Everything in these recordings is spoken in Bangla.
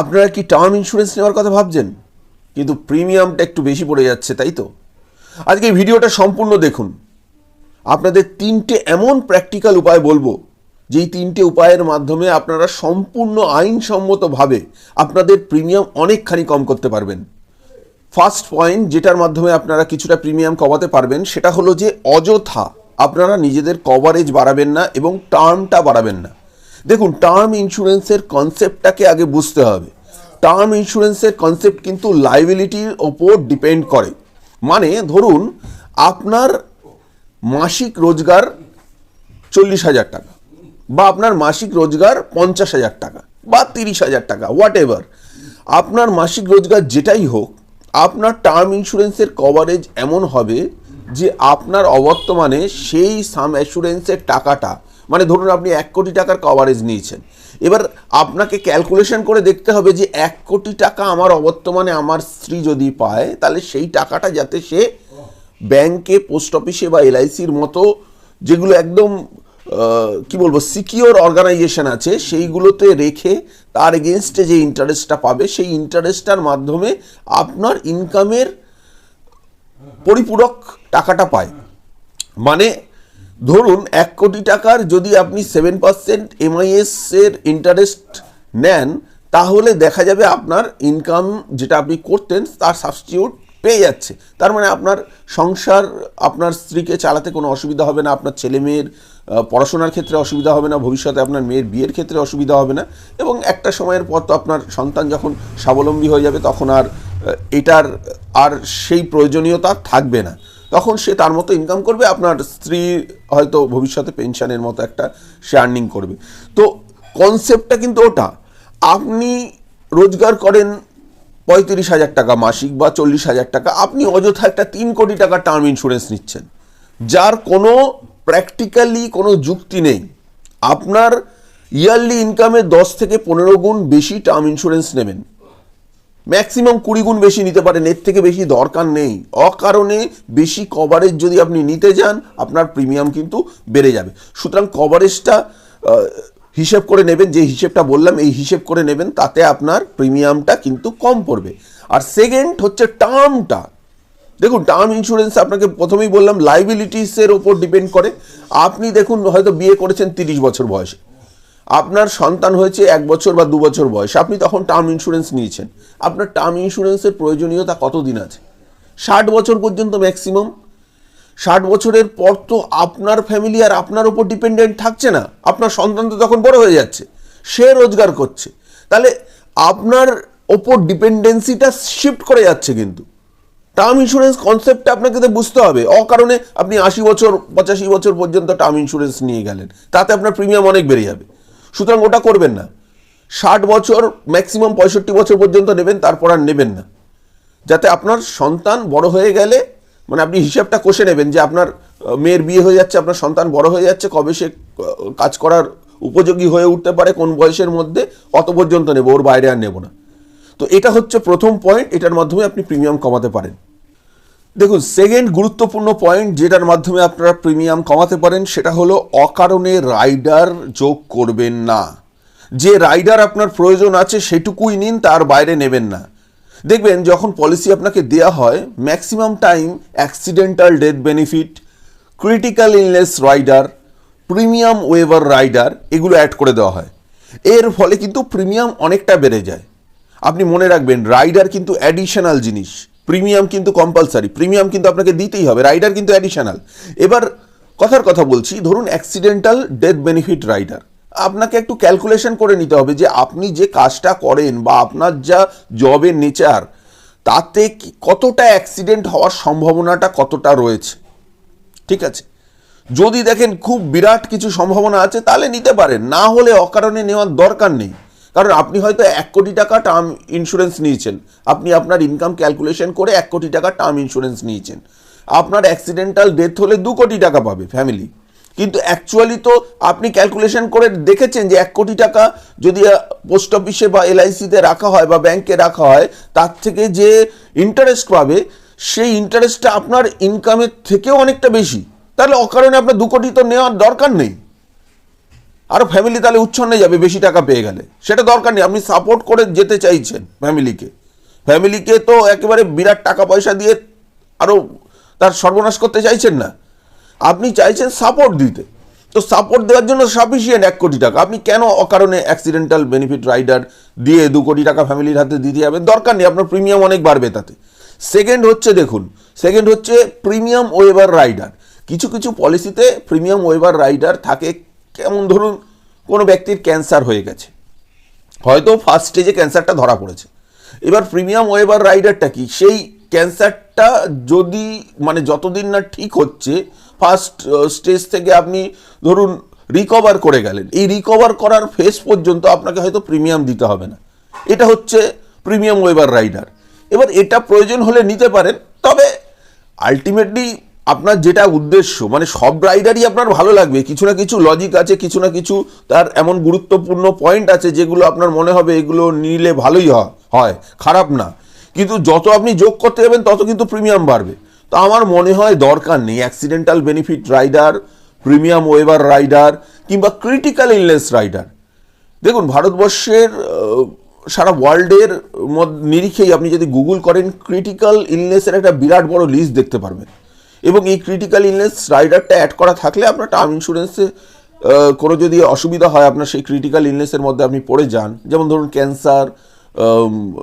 আপনারা কি টার্ম ইন্স্যুরেন্স নেওয়ার কথা ভাবছেন? কিন্তু প্রিমিয়ামটা একটু বেশি পড়ে যাচ্ছে, তাই তো? আজকে ভিডিওটা সম্পূর্ণ দেখুন। আপনাদের তিনটে এমন প্র্যাকটিক্যাল উপায় বলব, যেই তিনটে উপায়ের মাধ্যমে আপনারা সম্পূর্ণ আইনসম্মতভাবে আপনাদের প্রিমিয়াম অনেকখানি কম করতে পারবেন। ফার্স্ট পয়েন্ট যেটার মাধ্যমে আপনারা কিছুটা প্রিমিয়াম কমাতে পারবেন, সেটা হলো যে অযথা আপনারা নিজেদের কভারেজ বাড়াবেন না এবং টার্মটা বাড়াবেন না। দেখুন টার্ম ইন্স্যুরেন্সের কনসেপ্টটাকে আগে বুঝতে হবে। টার্ম ইন্স্যুরেন্সের কনসেপ্ট কিন্তু লাইবিলিটির ওপর ডিপেন্ড করে। মানে ধরুন, আপনার মাসিক রোজগার চল্লিশ হাজার টাকা বা আপনার মাসিক রোজগার পঞ্চাশ হাজার টাকা বা তিরিশ হাজার টাকা হোয়াট এভার আপনার মাসিক রোজগার যেটাই হোক, আপনার টার্ম ইন্স্যুরেন্সের কভারেজ এমন হবে যে আপনার অবর্তমানে সেই সাম অ্যাসুরেন্সের টাকাটা মানে ধরুন আপনি এক কোটি টাকার কভারেজ নিয়েছেন। এবার আপনাকে ক্যালকুলেশন করে দেখতে হবে যে এক কোটি টাকা আমার অবর্তমানে আমার স্ত্রী যদি পায়, তাহলে সেই টাকাটা যাতে সে ব্যাংকে পোস্ট অফিসে বা এলআইসির মতো যেগুলো একদম কি বলব সিকিওর অর্গানাইজেশন আছে, সেইগুলোতে রেখে তার এগেনস্টে যে ইন্টারেস্টটা পাবে, সেই ইন্টারেস্টটার মাধ্যমে আপনার ইনকামের পরিপূরক টাকাটা পায়। মানে ধরুন, এক কোটি টাকার যদি আপনি সেভেন পার্সেন্ট এমআইএস এর ইন্টারেস্ট নেন, তাহলে দেখা যাবে আপনার ইনকাম যেটা আপনি করতেন, তার সাবস্টিটিউট পেয়ে যাচ্ছে। তার মানে আপনার সংসার, আপনার স্ত্রীকে চালাতে কোনো অসুবিধা হবে না, আপনার ছেলে মেয়ের পড়াশোনার ক্ষেত্রে অসুবিধা হবে না, ভবিষ্যতে আপনার মেয়ের বিয়ের ক্ষেত্রে অসুবিধা হবে না এবং একটা সময়ের পর তো আপনার সন্তান যখন স্বাবলম্বী হয়ে যাবে, তখন আর এটার আর সেই প্রয়োজনীয়তা থাকবে না। তখন সে তার মতো ইনকাম করবে, আপনার স্ত্রী হয়তো ভবিষ্যতে পেনশনের মতো একটা সে আর্নিং করবে। তো কনসেপ্টটা কিন্তু ওটা। আপনি রোজগার করেন পঁয়ত্রিশ হাজার টাকা মাসিক বা চল্লিশ হাজার টাকা, আপনি অযথা একটা তিন কোটি টাকা টার্ম ইন্স্যুরেন্স নিচ্ছেন। যার কোনো প্র্যাকটিক্যালি কোনো যুক্তি নেই। আপনার ইয়ারলি ইনকামের দশ থেকে পনেরো গুণ বেশি টার্ম ইন্স্যুরেন্স নেবেন। ম্যাক্সিমাম কুড়ি গুণ বেশি নিতে পারেন, এর থেকে বেশি দরকার নেই। অকারণে বেশি কভারেজ যদি আপনি নিতে যান, আপনার প্রিমিয়াম কিন্তু বেড়ে যাবে। সুতরাং কভারেজটা হিসেব করে নেবেন, যে হিসেবটা বললাম, এই হিসেব করে নেবেন, তাতে আপনার প্রিমিয়ামটা কিন্তু কম পড়বে। আর সেকেন্ড হচ্ছে টার্মটা দেখুন টার্ম ইন্স্যুরেন্স আপনাকে প্রথমেই বললাম লাইবিলিটিসের ওপর ডিপেন্ড করে। আপনি দেখুন, হয়তো বিয়ে করেছেন তিরিশ বছর বয়সে। আপনার সন্তান হয়েছে এক বছর বা দু বছর বয়স, আপনি তখন টার্ম ইন্স্যুরেন্স নিয়েছেন। আপনার টার্ম ইন্স্যুরেন্সের প্রয়োজনীয়তা কতদিন আছে? ষাট বছর পর্যন্ত ম্যাক্সিমাম ষাট বছরের পর তো আপনার ফ্যামিলি আর আপনার উপর ডিপেন্ডেন্ট থাকছে না। আপনার সন্তান তো তখন বড় হয়ে যাচ্ছে, সে রোজগার করছে। তাহলে আপনার ওপর ডিপেন্ডেন্সিটা শিফট করে যাচ্ছে কিন্তু। টার্ম ইন্স্যুরেন্স কনসেপ্টটা আপনাকে তো বুঝতে হবে। অকারণে আপনি আশি বছর, পঁচাশি বছর পর্যন্ত টার্ম ইন্স্যুরেন্স নিয়ে গেলেন। তাতে আপনার প্রিমিয়াম অনেক বেড়ে যাবে। সুতরাং ওটা করবেন না। ষাট বছর ম্যাক্সিমাম পঁয়ষট্টি বছর পর্যন্ত নেবেন, তারপর আর নেবেন না। যাতে আপনার সন্তান বড় হয়ে গেলে মানে আপনি হিসাবটা কষে নেবেন যে আপনার মেয়ের বিয়ে হয়ে যাচ্ছে, আপনার সন্তান বড় হয়ে যাচ্ছে, কবে সে কাজ করার উপযোগী হয়ে উঠতে পারে, কোন বয়সের মধ্যে, অত পর্যন্ত নেব, ওর বাইরে আর নেব না। তো এটা হচ্ছে প্রথম পয়েন্ট এটার মাধ্যমে আপনি প্রিমিয়াম কমাতে পারেন। দেখুন সেকেন্ড গুরুত্বপূর্ণ পয়েন্ট যেটার মাধ্যমে আপনারা প্রিমিয়াম কমাতে পারেন সেটা হলো অকারণে রাইডার যোগ করবেন না। যে রাইডার আপনার প্রয়োজন আছে সেটুকুই নিন, তার বাইরে নেবেন না। দেখবেন, যখন পলিসি আপনাকে দেয়া হয় maximum time accidental death benefit critical illness rider premium waiver rider এগুলো অ্যাড করে দেওয়া হয়। এর ফলে কিন্তু প্রিমিয়াম অনেকটা বেড়ে যায়। আপনি মনে রাখবেন রাইডার কিন্তু অ্যাডিশনাল জিনিস। প্রিমিয়াম কিন্তু কম্পালসারি প্রিমিয়াম কিন্তু আপনাকে দিতেই হবে রাইডার কিন্তু অ্যাডিশনাল এবার কথার কথা বলছি, ধরুন অ্যাক্সিডেন্টাল ডেথ বেনিফিট রাইডার আপনাকে একটু ক্যালকুলেশন করে নিতে হবে যে আপনি যে কাজটা করেন বা আপনার যা জবের নেচার তাতে কতটা অ্যাক্সিডেন্ট হওয়ার সম্ভাবনাটা কতটা রয়েছে? ঠিক আছে? যদি দেখেন খুব বিরাট কিছু সম্ভাবনা আছে, তাহলে নিতে পারেন, না হলে অকারণে নেওয়ার দরকার নেই। কারণ আপনি হয়তো এক কোটি টাকা টার্ম ইন্স্যুরেন্স নিয়েছেন। আপনি আপনার ইনকাম ক্যালকুলেশন করে এক কোটি টাকা টার্ম ইন্স্যুরেন্স নিয়েছেন। আপনার অ্যাক্সিডেন্টাল ডেথ হলে দু কোটি টাকা পাবে ফ্যামিলি কিন্তু অ্যাকচুয়ালি তো আপনি ক্যালকুলেশন করে দেখেছেন যে এক কোটি টাকা যদি পোস্ট অফিসে বা এলআইসিতে রাখা হয় বা ব্যাংকে রাখা হয়, তার থেকে যে ইন্টারেস্ট পাবে, সেই ইন্টারেস্টটা আপনার ইনকামের থেকেও অনেকটা বেশি। তাহলে অকারণে আপনার দু কোটি তো নেওয়ার দরকার নেই। আরও ফ্যামিলি তাহলে উচ্ছন্নে যাবে, বেশি টাকা পেয়ে গেলে। সেটা দরকার নেই, আপনি সাপোর্ট করে যেতে চাইছেন ফ্যামিলিকে ফ্যামিলিকে তো একেবারে বিরাট টাকা পয়সা দিয়ে আরও তার সর্বনাশ করতে চাইছেন না। আপনি চাইছেন সাপোর্ট দিতে। তো সাপোর্ট দেওয়ার জন্য সাফিসিয়েন্ট এক কোটি টাকা। আপনি কেন অকারণে অ্যাক্সিডেন্টাল বেনিফিট রাইডার দিয়ে দু কোটি টাকা ফ্যামিলির হাতে দিতে যাবেন? দরকার নেই, আপনার প্রিমিয়াম অনেক বাড়বে তাতে। সেকেন্ড হচ্ছে, দেখুন সেকেন্ড হচ্ছে প্রিমিয়াম ওয়েবার রাইডার কিছু কিছু পলিসিতে প্রিমিয়াম ওয়েবার রাইডার থাকে কেমন ধরুন কোনো ব্যক্তির ক্যান্সার হয়ে গেছে। হয়তো ফার্স্ট স্টেজে ক্যান্সারটা ধরা পড়েছে। এবার প্রিমিয়াম ওয়েবার রাইডারটা কি? সেই ক্যান্সারটা যদি মানে যতদিন না ঠিক হচ্ছে ফার্স্ট স্টেজ থেকে আপনি ধরুন রিকভার করে গেলেন। এই রিকভার করার ফেস পর্যন্ত আপনাকে হয়তো প্রিমিয়াম দিতে হবে না। এটা হচ্ছে প্রিমিয়াম ওয়েবার রাইডার। এবার এটা প্রয়োজন হলে নিতে পারেন, তবে আলটিমেটলি আপনার যেটা উদ্দেশ্য মানে সব রাইডারই আপনার ভালো লাগবে। কিছু না কিছু লজিক আছে, কিছু না কিছু তার এমন গুরুত্বপূর্ণ পয়েন্ট আছে যেগুলো আপনার মনে হবে এগুলো নিলে ভালোই হয়, খারাপ না। কিন্তু যত আপনি যোগ করতে যাবেন, তত কিন্তু প্রিমিয়াম বাড়বে। তো আমার মনে হয় দরকার নেই accidental benefit rider premium waiver rider কিংবা ক্রিটিক্যাল ইলনেস রাইডার দেখুন, ভারতবর্ষের সারা ওয়ার্ল্ডের মধ্যে নিরিখেই আপনি যদি গুগল করেন ক্রিটিক্যাল ইলনেসের একটা বিরাট বড় লিস্ট দেখতে পারবেন। এবং এই ক্রিটিক্যাল ইলনেস রাইডারটা অ্যাড করা থাকলে আপনার টার্ম ইন্স্যুরেন্সে কোনো যদি অসুবিধা হয়, আপনার সেই ক্রিটিক্যাল ইলনেসের মধ্যে আপনি পড়ে যান। যেমন ধরুন cancer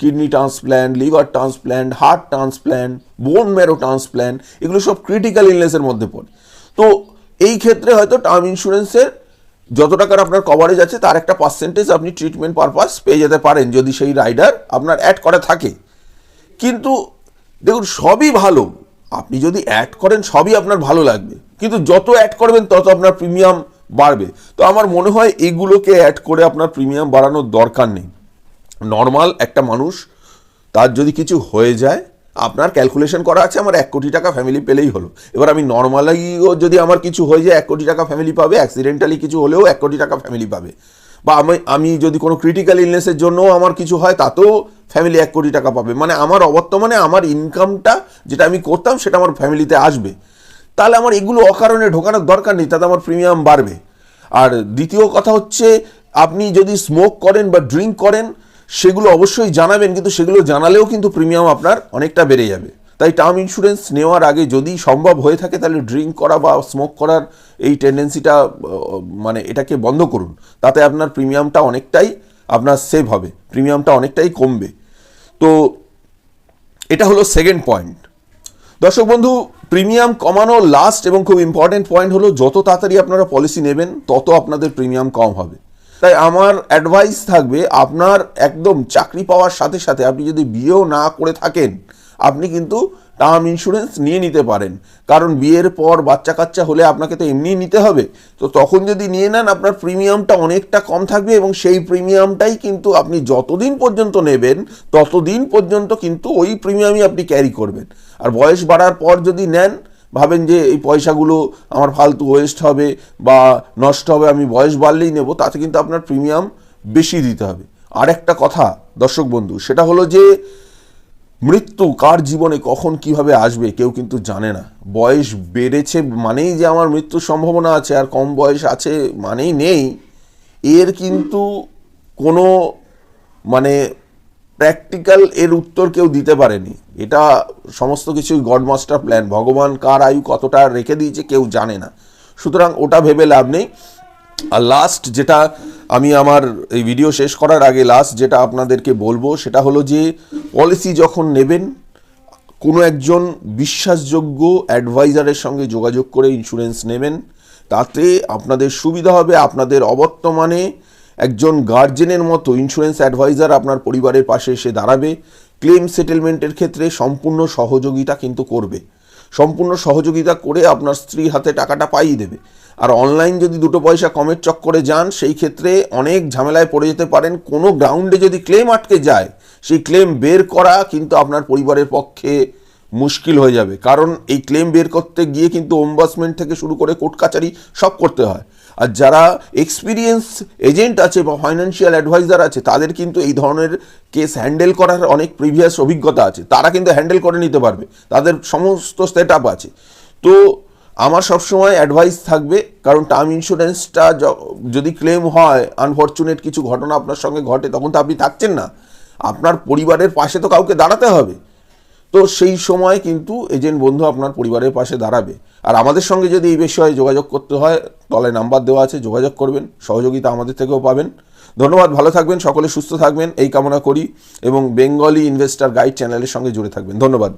kidney transplant liver transplant heart transplant bone marrow transplant এগুলো সব ক্রিটিক্যাল ইলনেসের মধ্যে পড়ে। তো এই ক্ষেত্রে হয়তো টার্ম ইন্স্যুরেন্সের যত টাকার আপনার কভারেজ আছে, তার একটা পার্সেন্টেজ আপনি ট্রিটমেন্ট পারপাস পেয়ে যেতে পারেন, যদি সেই রাইডার আপনার অ্যাড করা থাকে। কিন্তু দেখুন, সবই ভালো। আপনি যদি অ্যাড করেন, সবই আপনার ভালো লাগবে। কিন্তু যত অ্যাড করবেন, তত আপনার প্রিমিয়াম বাড়বে। তো আমার মনে হয় এগুলোকে অ্যাড করে আপনার প্রিমিয়াম বাড়ানোর দরকার নেই। নর্মাল একটা মানুষ, তার যদি কিছু হয়ে যায়, আপনার ক্যালকুলেশন করা আছে, আমার এক কোটি টাকা ফ্যামিলি পেলেই হলো। এবার আমি নর্মালিও যদি আমার কিছু হয়ে যায়, এক কোটি টাকা ফ্যামিলি পাবে অ্যাক্সিডেন্টালি কিছু হলেও এক কোটি টাকা ফ্যামিলি পাবে। বা আমি আমি যদি কোনো ক্রিটিক্যাল ইলনেসের জন্যও আমার কিছু হয়, তাতেও ফ্যামিলি এক কোটি টাকা পাবে। মানে আমার অবর্তমানে আমার ইনকামটা যেটা আমি করতাম সেটা আমার ফ্যামিলিতে আসবে। তাহলে আমার এগুলো অকারণে ঢোকানোর দরকার নেই, তাতে আমার প্রিমিয়াম বাড়বে। আর দ্বিতীয় কথা হচ্ছে, আপনি যদি স্মোক করেন বা ড্রিঙ্ক করেন, সেগুলো অবশ্যই জানাবেন, কিন্তু সেগুলো জানালেও কিন্তু প্রিমিয়াম আপনার অনেকটা বেড়ে যাবে। তাই টার্ম ইন্স্যুরেন্স নেওয়ার আগে যদি সম্ভব হয়ে থাকে, তাহলে ড্রিঙ্ক করা বা স্মোক করার এই টেন্ডেন্সিটা মানে এটাকে বন্ধ করুন। তাতে আপনার প্রিমিয়ামটা অনেকটাই আপনার সেভ হবে, প্রিমিয়ামটা অনেকটাই কমবে। তো এটা হলো সেকেন্ড পয়েন্ট দর্শক বন্ধু প্রিমিয়াম কমানো লাস্ট এবং খুব ইম্পর্টেন্ট পয়েন্ট হলো, যত তাড়াতাড়ি আপনারা পলিসি নেবেন, তত আপনাদের প্রিমিয়াম কম হবে। তাই আমার অ্যাডভাইস থাকবে, আপনার একদম চাকরি পাওয়ার সাথে সাথে আপনি যদি বিয়েও না করে থাকেন আপনি কিন্তু টার্ম ইন্স্যুরেন্স নিয়ে নিতে পারেন। কারণ বিয়ের পর বাচ্চা কাচ্চা হলে আপনাকে তো এমনিই নিতে হবে। তো তখন যদি নিয়ে নেন, আপনার প্রিমিয়ামটা অনেকটা কম থাকবে এবং সেই প্রিমিয়ামটাই কিন্তু আপনি যতদিন পর্যন্ত নেবেন, ততদিন পর্যন্ত কিন্তু ওই প্রিমিয়ামই আপনি ক্যারি করবেন। আর বয়স বাড়ার পর যদি নেন, ভাবেন যে এই পয়সাগুলো আমার ফালতু ওয়েস্ট হবে বা নষ্ট হবে, আমি বয়স বাড়লেই নেব, তাতে কিন্তু আপনার প্রিমিয়াম বেশি দিতে হবে। আর একটা কথা, দর্শক বন্ধু, সেটা হলো যে মৃত্যু কার জীবনে কখন কীভাবে আসবে কেউ কিন্তু জানে না। বয়স বেড়েছে মানেই যে আমার মৃত্যুর সম্ভাবনা আছে আর কম বয়স আছে মানেই নেই। এর কিন্তু কোনো মানে প্র্যাকটিক্যাল এর উত্তর কেউ দিতে পারেনি। এটা সমস্ত কিছুই গড মাস্টার প্ল্যান। ভগবান কার আয়ু কতটা রেখে দিয়েছে কেউ জানে না। সুতরাং ওটা ভেবে লাভ নেই। আর লাস্ট যেটা আমি আমার এই ভিডিও শেষ করার আগে লাস্ট যেটা আপনাদেরকে বলব, সেটা হলো যে পলিসি যখন নেবেন, কোনো একজন বিশ্বাসযোগ্য অ্যাডভাইজারের সঙ্গে যোগাযোগ করে ইন্স্যুরেন্স নেবেন, তাতে আপনাদের সুবিধা হবে, আপনাদের অবর্তমানে একজন গার্জেনের মতো ইন্স্যুরেন্স অ্যাডভাইজার আপনার পরিবারের পাশে এসে দাঁড়াবে ক্লেম সেটেলমেন্টের ক্ষেত্রে সম্পূর্ণ সহযোগিতা কিন্তু করবে। সম্পূর্ণ সহযোগিতা করে আপনার স্ত্রীর হাতে টাকাটা পাইয়ে দেবে। আর অনলাইন যদি দুটো পয়সা কমের চক্করে যান, সেই ক্ষেত্রে অনেক ঝামেলায় পড়ে যেতে পারেন। কোনো গ্রাউন্ডে যদি ক্লেম আটকে যায়, সেই ক্লেম বের করা কিন্তু আপনার পরিবারের পক্ষে মুশকিল হয়ে যাবে। কারণ এই ক্লেম বের করতে গিয়ে কিন্তু ওম্বাসমেন্ট থেকে শুরু করে কোর্ট কাচারি সব করতে হয়। আর যারা এক্সপিরিয়েন্স এজেন্ট আছে বা ফাইন্যান্সিয়াল অ্যাডভাইজার আছে, তাদের কিন্তু এই ধরনের কেস হ্যান্ডেল করার অনেক প্রিভিয়াস অভিজ্ঞতা আছে। তারা কিন্তু হ্যান্ডেল করে নিতে পারবে। তাদের সমস্ত সেট আপ আছে। তো আমার সবসময় অ্যাডভাইস থাকবে, কারণ টার্ম ইন্স্যুরেন্সটা যদি ক্লেম হয় আনফর্চুনেট কিছু ঘটনা আপনার সঙ্গে ঘটে, তখন তো আপনি থাকছেন না। আপনার পরিবারের পাশে তো কাউকে দাঁড়াতে হবে। তো সেই সময় কিন্তু এজেন্ট বন্ধু আপনার পরিবারের পাশে দাঁড়াবে। আর আমাদের সঙ্গে যদি এই বিষয়ে যোগাযোগ করতে হয় তলায় নাম্বার দেওয়া আছে, যোগাযোগ করবেন, সহযোগিতা আমাদের থেকেও পাবেন। ধন্যবাদ, ভালো থাকবেন, সকলে সুস্থ থাকবেন, এই কামনা করি এবং বেঙ্গলি ইনভেস্টার গাইড চ্যানেলের সঙ্গে জুড়ে থাকবেন। ধন্যবাদ।